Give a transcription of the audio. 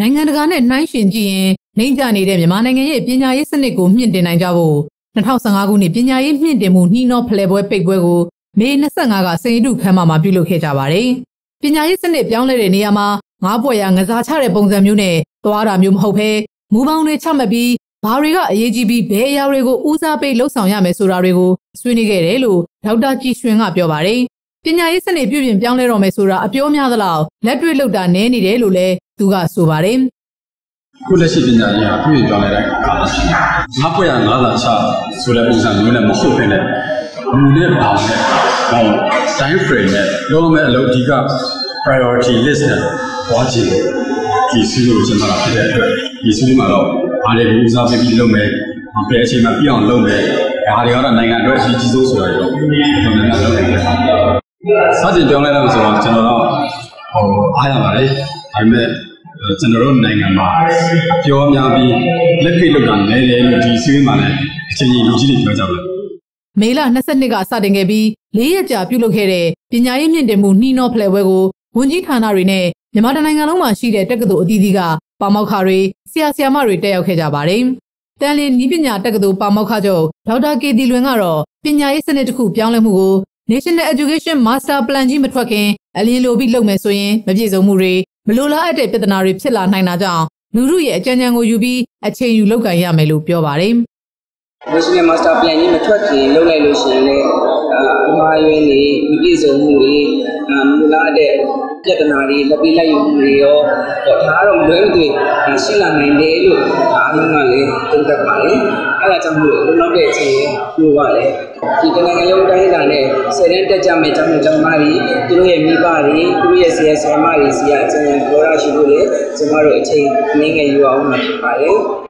နိုင်ငံတကာနဲ့နှိုင်းယှဉ်ကြည့်ရင်နှိမ့်ကျနေတဲ့မြန်မာနိုင်ငံရဲ့ပညာရေးစနစ်ကိုမြင့်တင်နိုင်ကြဖို့2015ခုနှစ်ပညာရေးမြင့်တင်မှုနှီးနှောဖလှယ်ပွဲပိတ်ပွဲကိုမေ25ကစိန်တုခမ်းမမှာပြုလုပ်ခဲ့ကြပါတယ်။ပညာရေးစနစ်ပြောင်းလဲတဲ့နေရာမှာငါးပွက်ရငစားချတဲ့ပုံစံမျိုးနဲ့သွားတာမျိုးမဟုတ်ဘဲမူပေါင်းတွေချမှတ်ပြီးဘာတွေကအရေးကြီးပြီးဘယ်အရာတွေကိုဦးစားပေးလှုပ်ဆောင်ရမယ်ဆိုတာတွေကိုဆွေးနွေးခဲ့တယ်လို့ဒေါက်တာကြည်ရွှင်ကပြောပါတယ်။ပညာရေးစနစ်ပြုပြင်ပြောင်းလဲတော့မယ်ဆိုတာအပြောများသလောက်လက်တွေ့လုပ်တာနည်းနေတယ်လို့လည်း သူကဆိုပါတယ်။ခုလက်ရှိပညာရေးဟာပြုပြင်ပြောင်းလဲတဲ့ကာလရှိတယ်။ငါးပွက်ရငါးလာချဆိုတဲ့ပုံစံမျိုးနဲ့မဟုတ်ဘဲနဲ့လူနဲ့ဘာနဲ့ဟော time frame နဲ့လုံးဝအလုပ်ဒီက priority list နဲ့သွားကြည့်လို့ဒီစီးလို့ကျွန်တော်ဖြစ်တဲ့အတွက်ဒီစီးမှာတော့အားလည်းဦးစားပေးပြီးလုပ်မယ်ဘယ်အချိန်မှပြအောင်လုပ်မယ်ဒါတွေကတော့နိုင်ငံအတွက်အရေးကြီးဆုံးဆိုတာတော့တော်တော်များများလုပ်နေတယ်စတင်ပြောင်းလဲလို့ဆိုတော့ကျွန်တော်တော့ဟိုအားရပါတယ်ဒါပေမဲ့ ကျွန်တော်တို့နိုင်ငံမှာပြောများပြီးလက်တွေ့လုပ်တာနည်းတယ်လို့ဒီစီးမှာလည်းအချိန်ကြီးလူကြီးတွေပြောကြတယ်မေလ22ကစတင်ခဲ့ပြီး၄ရက်ကြာပြုလုပ်ခဲ့တဲ့ပညာရေးမြင့်တင်မှုနှီးနှောဖလှယ်ပွဲကိုဝန်ကြီးဌာနတွေနဲ့မြန်မာနိုင်ငံလုံးမှာရှိတဲ့တက္ကသိုလ်အသီးသီးကပါမောက္ခတွေဆရာဆရာမတွေတက်ရောက်ခဲ့ကြပါတယ်။တန်လင်းဤပညာတက္ကသိုလ်ပါမောက္ခချုပ်ဒေါက်တာကေတီလွင်ကတော့ပညာရေးစနစ်တစ်ခုပြောင်းလဲမှုကို National Education Master Plan ကြီးမထွက်ခင်အလင်းလိုပြီးလုပ်မယ်ဆိုရင်မပြည့်စုံမှုတွေ မလိုလားအပ်တဲ့ပြဿနာတွေဖြစ်လာနိုင်တာကြောင့်လူမှုရဲ့အကြံဉာဏ်ကိုယူပြီးအချိန်ယူလုပ်ကိုင်ရမယ်လို့ပြောပါတယ်။ National Master Plan ကြီးမထွက်ခင်လုပ်လိုက်လို့ရှိရင်လည်းအမှားယွင်းတွေမပြည့်စုံမှုတွေမလိုလားတဲ့ပြဿနာတွေလက်ပြီးလိုက်ယူမှုတွေရောဒါကတော့မလွဲမသွေရှိလာနိုင်တယ်လို့အားလုံးကလည်းသုံးသပ်ပါတယ်အဲဒါကြောင့်မို့လို့နောက်တဲ့အချိန်ပြောပါလေဒီတနိုင်ငံလုံးတိုင်းတာနဲ့ဆယ်တန်းတက်ကြမယ်ကျောင်းကျောင်းသားတွေသူတို့ရဲ့မိဘတွေသူတို့ရဲ့ဆရာဆရာမတွေစီကအချိန်ပြောရရှိဖို့လေကျမတို့အချိန်နည်းငယ်ယူအောင်မှာဖြစ်ပါတယ်